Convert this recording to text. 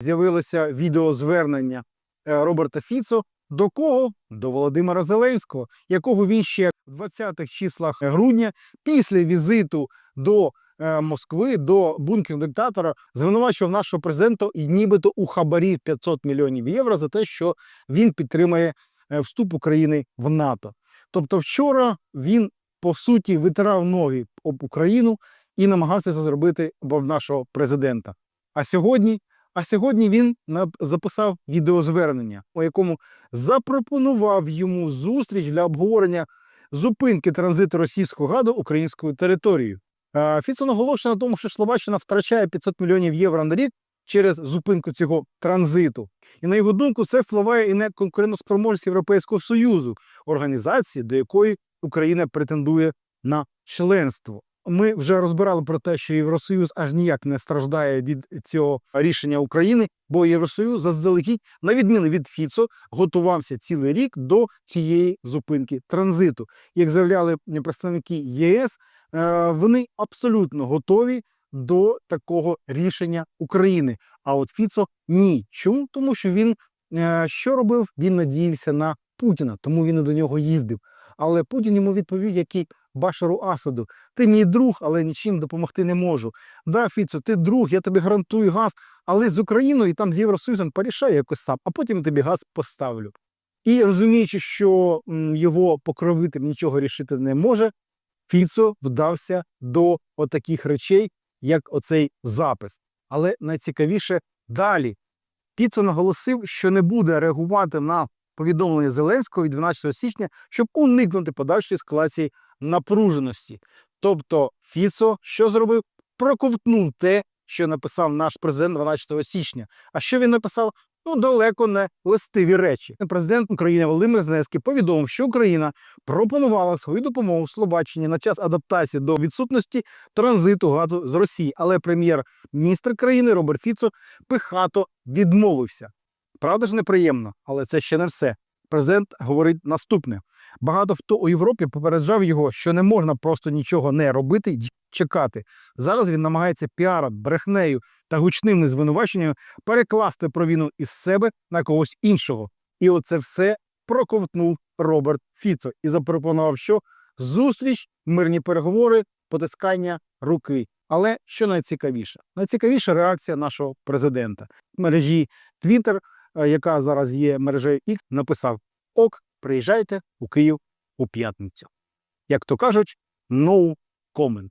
з'явилося відеозвернення е, Роберта Фіцо. До кого? До Володимира Зеленського, якого він ще в 20-х числах грудня після візиту до е, Москви, до бункеру диктатора, звинувачував нашого президента і нібито у хабарі 500 мільйонів євро за те, що він підтримує е, вступ України в НАТО. Тобто, вчора він по суті витирав ноги об Україну і намагався це зробити об нашого президента. А сьогодні, а сьогодні він записав відеозвернення, у якому запропонував йому зустріч для обговорення зупинки транзиту російського газу українською територією. Е, Фіцо наголошує на тому, що Словаччина втрачає 500 мільйонів євро на рік через зупинку цього транзиту. І на його думку, це впливає і на конкурентоспроможність Європейського Союзу, організації, до якої Україна претендує на членство. Ми вже розбирали про те, що Євросоюз аж ніяк не страждає від цього рішення України, бо Євросоюз заздалегідь, на відміну від Фіцо, готувався цілий рік до тієї зупинки транзиту. Як заявляли представники ЄС, е, вони абсолютно готові до такого рішення України. А от Фіцо ні. Чому? Тому що він е, що робив? Він надіявся на Путіна, тому він і до нього їздив. Але Путін йому відповів, який Башару Асаду: ти мій друг, але нічим допомогти не можу. Да, Фіцо, ти друг, я тобі гарантую газ, але з Україною і там з Євросоюзом порішай якось сам, а потім тобі газ поставлю. І розуміючи, що його покровитель нічого рішити не може, Фіцо вдався до отаких речей, як оцей запис. Але найцікавіше далі. Фіцо наголосив, що не буде реагувати на повідомлення Зеленського від 12 січня, щоб уникнути подальшої ескалації напруженості. Тобто Фіцо що зробив? Проковтнув те, що написав наш президент 12 січня. А що він написав? Ну, далеко не листиві речі. Президент України Володимир Зеленський повідомив, що Україна пропонувала свою допомогу Словаччині на час адаптації до відсутності транзиту газу з Росії. Але прем'єр-міністр країни Роберт Фіцо пихато відмовився. Правда ж неприємно, але це ще не все. Президент говорить наступне: багато хто у Європі попереджав його, що не можна просто нічого не робити й чекати. Зараз він намагається піаром, брехнею та гучними звинуваченнями перекласти провину із себе на когось іншого. І оце все проковтнув Роберт Фіцо і запропонував, що зустріч, мирні переговори, потискання руки. Але що найцікавіше? Найцікавіша реакція нашого президента в мережі Twitter, яка зараз є мережею X, написав: Ок, приїжджайте у Київ у п'ятницю. Як то кажуть, no comment.